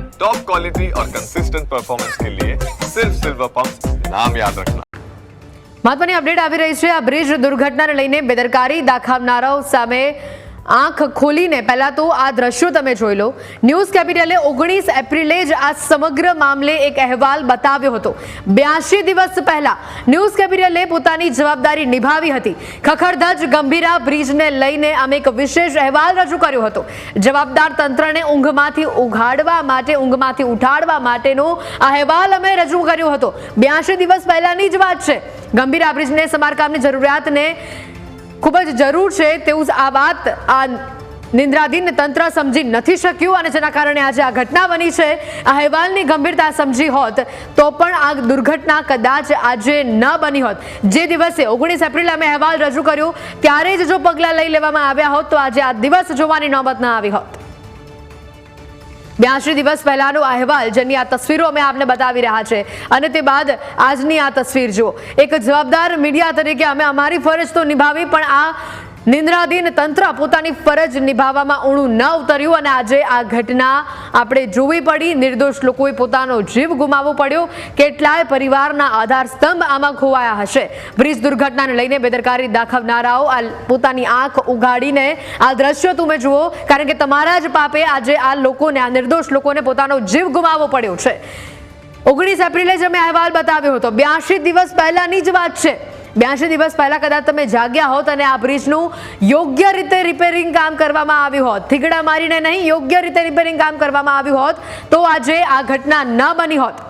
Top quality और consistent performance के लिए सिर्फ सिल्वर पंप नाम याद रखना મહત્વની અપડેટ આવી રહી છે આ બ્રિજ દુર્ઘટનાને લઈને બેદરકારી દાખવનારાઓ સામે આંખ ખોલીને પહેલાં તો આ દ્રશ્યો તમે જોઈ લો. ન્યૂઝ કેપિટલે ઓગણીસ એપ્રિલે જ આ સમગ્ર મામલે એક અહેવાલ બતાવ્યો હતો. બ્યાસી દિવસ પહેલા ન્યૂઝ કેપિટલે પોતાની જવાબદારી નિભાવી હતી. ખખડધજ ગંભીરા બ્રિજને લઈને અમે એક વિશેષ અહેવાલ રજૂ કર્યો હતો. જવાબદાર તંત્રને ઊંઘમાંથી ઉઘાડવા માટે, ઊંઘમાંથી ઉઠાડવા માટેનો અહેવાલ અમે રજૂ કર્યો હતો. બ્યાસી દિવસ પહેલાની જ વાત છે. ગંભીરા બ્રિજને સમારકામની જરૂરિયાતને ખૂબ જ જરૂર છે તેવું આ વાત આ નિંદ્રાધીન તંત્ર સમજી નથી શક્યું અને જેના કારણે આજે આ ઘટના બની છે. આ અહેવાલની ગંભીરતા સમજી હોત તો પણ આ દુર્ઘટના કદાચ આજે ન બની હોત. જે દિવસે ઓગણીસ એપ્રિલે અમે અહેવાલ રજૂ કર્યો, ત્યારે જ જો પગલાં લઈ લેવામાં આવ્યા હોત તો આજે આ દિવસ જોવાની નોબત ન આવી હોત. બ્યાસી દિવસ પહેલાનો અહેવાલ, જેની આ તસવીરો અમે આપને બતાવી રહ્યા છે. અને તે બાદ આજની આ તસવીર જો એક જવાબદાર મીડિયા તરીકે અમે અમારી ફરજ તો નિભાવી, પણ આ નિંદ્રાધીન તંત્ર પોતાની ફરજ નિભાવવામાં ઊણું ન ઉતર્યું અને આજે આ ઘટના આપણે જોવી પડી. નિર્દોષ લોકોએ પોતાનો જીવ ગુમાવવો પડ્યો. કેટલાય પરિવારના આધાર સ્તંભ આમાં ખોવાયા હશે. બ્રિજ દુર્ઘટનાને લઈને બેદરકારી દાખવનારાઓ આ પોતાની આંખ ઉગાડીને આ દ્રશ્યો તમે જુઓ, કારણ કે તમારા જ પાપે આજે આ લોકોને, આ નિર્દોષ લોકોને પોતાનો જીવ ગુમાવવો પડ્યો છે. ઓગણીસ એપ્રિલે જ અમે અહેવાલ બતાવ્યો હતો. બ્યાસી દિવસ પહેલાની જ વાત છે. બ્યાસી દિવસ પહેલા કદાચ તમે જાગ્યા હોત અને આ બ્રિજનું યોગ્ય રીતે રિપેરિંગ કામ કરવામાં આવ્યું હોત. થીગડા મારીને નહીં, યોગ્ય રીતે રિપેરિંગ કામ કરવામાં આવ્યું હોત તો આજે આ ઘટના ન બની હોત.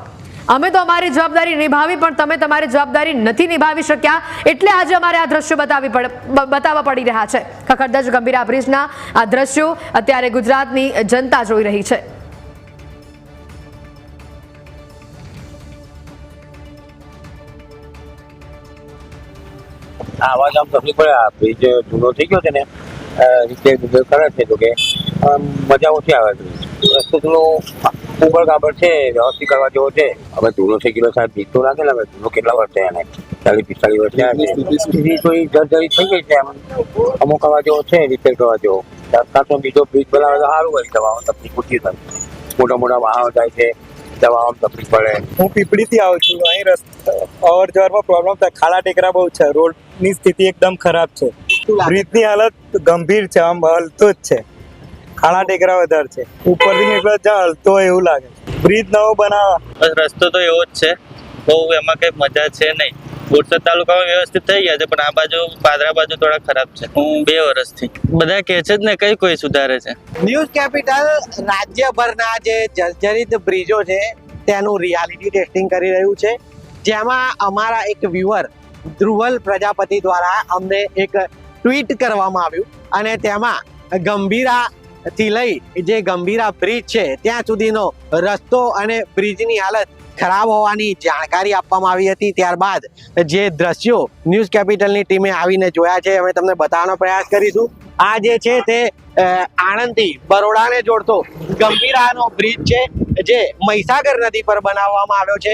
અમે તો અમારી જવાબદારી નિભાવી પણ તમે તમારી જવાબદારી નથી નિભાવી શક્યા એટલે આજે અમારે આ દ્રશ્યો બતાવી બતાવવા પડી રહ્યા છે. ખખડધજ આ બ્રિજના આ દ્રશ્યો અત્યારે ગુજરાતની જનતા જોઈ રહી છે. આ અવાજ આમ તકલીફ પડે આ બ્રિજ જૂનો થઈ ગયો છે ને રીતે ગુજર કરે છે તો કે મજા ઓછી આવે છે. રસ્તો થોડો ઉબડ કાબડ છે વ્યવસ્થિત કરવા જેવો છે. હવે જૂનો થઈ ગયો સાહેબ બીજ તો લાગે ને હવે જૂનો કેટલા વર્ષ થયા એને ચાલીસ પિસ્તાલીસ વર્ષ થયા થોડી જર્જરિત થઈ ગઈ છે એમ. અમુક કરવા જેવો છે રિપેર કરવા જેવો. રસ્તા તો બીજો બ્રિજ બનાવે તો સારું હોય દવાઓ તકલીફ ઓછી થાય. મોટા મોટા વાહનો જાય છે દવાઓ તકલીફ પડે. હું પીપળીથી આવું છું અહીં રસ્તા અવર જવરમાં પ્રોબ્લેમ થાય. ખાડા ટેકરા બહુ છે રોડની સ્થિતિ એકદમ ખરાબ છે. બ્રિજની હાલત ગંભીર છે આમ હલતો જ છે. ખાડા ટેકરા વધારે છે. ઉપરથી નીકળે જ્યાં હલતો હોય એવું લાગે બ્રિજ નવો બનાવવા. રસ્તો તો એવો જ છે. બહુ એમાં કઈ મજા છે નહીં. બોરસદ તાલુકામાં વ્યવસ્થિત થઈ ગયા છે પણ આ બાજુ પાદરા બાજુ થોડા ખરાબ છે. હું બે વર્ષથી. બધા કહે છે જ ને કઈ કોઈ સુધારે છે? ન્યૂઝ કેપિટલ રાજ્યભરના જે જર્જરિત બ્રિજો છે તેનું રિયાલિટી ટેસ્ટિંગ કરી રહ્યું છે. જેમાં અમારા એક વ્યુઅર ધ્રુવલ પ્રજાપતિ દ્વારા અમને એક ટ્વીટ કરવામાં આવ્યું. અને તેમાં ગંભીરા થી લઈ જે ગંભીરા બ્રિજ છે, ત્યાં સુધીનો રસ્તો અને બ્રિજની હાલત ખરાબ હોવાની જાણકારી આપવામાં આવી હતી. ત્યારબાદ જે દ્રશ્યો ન્યૂઝ કેપિટલની ટીમે આવીને જોયા છે, અમે તમને બતાવવાનો પ્રયાસ કરીશું. આ જે છે તે આણંદથી બરોડાને જોડતો ગંભીરાનો બ્રિજ છે, જે મહીસાગર નદી પર બનાવવામાં આવ્યો છે.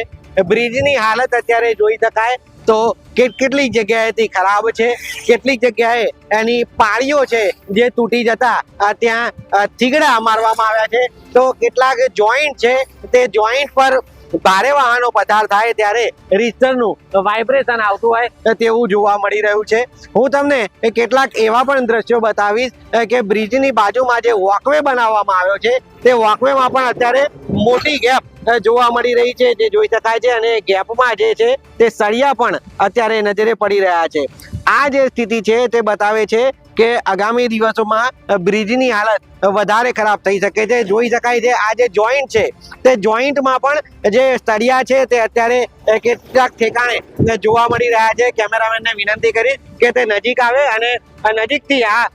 બ્રિજની હાલત અત્યારે જોઈ શકાય તો કેટ કેટલીક જગ્યાએથી ખરાબ છે? કેટલીક જગ્યાએ એની પાળીઓ છે જે તૂટી જતા ત્યાં થીગડા મારવામાં આવ્યા છે? તો કેટલાક જોઈન્ટ છે, તે જોઈન્ટ પર ભારે વાહનો પસાર થાય ત્યારે રીસ્ટરનું વાઇબ્રેશન આવતું હોય તેવું જોવા મળી રહ્યું છે. હું તમને કેટલાક એવા પણ દ્રશ્યો બતાવીશ કે બ્રિજની બાજુમાં જે વોકવે બનાવવામાં આવ્યો છે, તે વોકવેમાં પણ અત્યારે મોટી ગેપ જોવા મળી રહી છે, જે જોઈ શકાય છે અને ગેપમાં જે છે, તે સળિયા પણ અત્યારે નજરે પડી રહ્યા છે. આ જે સ્થિતિ છે, તે બતાવે છે કે આગામી દિવસોમાં બ્રિજની હાલત વધારે ખરાબ થઈ શકે છે. જોઈ શકાય છે, આ જે જોઈન્ટ છે, તે જોઈન્ટમાં પણ જે સળિયા છે, તે અત્યારે કેટલાક ઠેકાણે જોવા મળી રહ્યા છે. કેમેરામેનને વિનંતી કરીશ કે તે નજીક આવે અને નજીકથી આ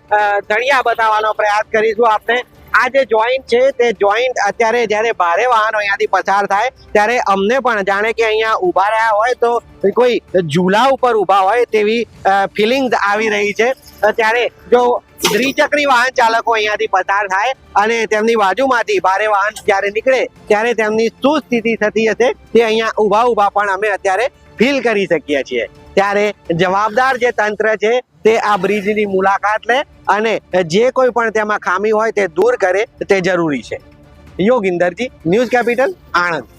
સળિયા બતાવવાનો પ્રયાસ કરીશું આપણે. આ જે જોઈન્ટ છે, તે જોઈન્ટ અત્યારે જ્યારે ભારે વાહનો અહીંયાથી પસાર થાય, ત્યારે અમને પણ જાણે કે અહીંયા ઊભા રહ્યા હોય તો કોઈ ઝૂલા ઉપર ઊભા હોય તેવી ફિલિંગ્સ આવી રહી છે. ત્યારે જો ત્રિચક્રી વાહન ચાલકો અહીંયાથી પસાર થાય અને તેમની બાજુમાંથી ભારે વાહન જ્યારે નીકળે, ત્યારે તેમની શું સ્થિતિ થતી હશે તે અહીંયા ઊભા ઊભા પણ અમે અત્યારે ફીલ કરી શકીએ છીએ. ત્યારે જવાબદાર જે તંત્ર છે, તે આ બ્રિજની મુલાકાત લે અને જે કોઈ પણ તેમાં ખામી હોય તે દૂર કરે તે જરૂરી છે. Yogindarji, news capital, Anand.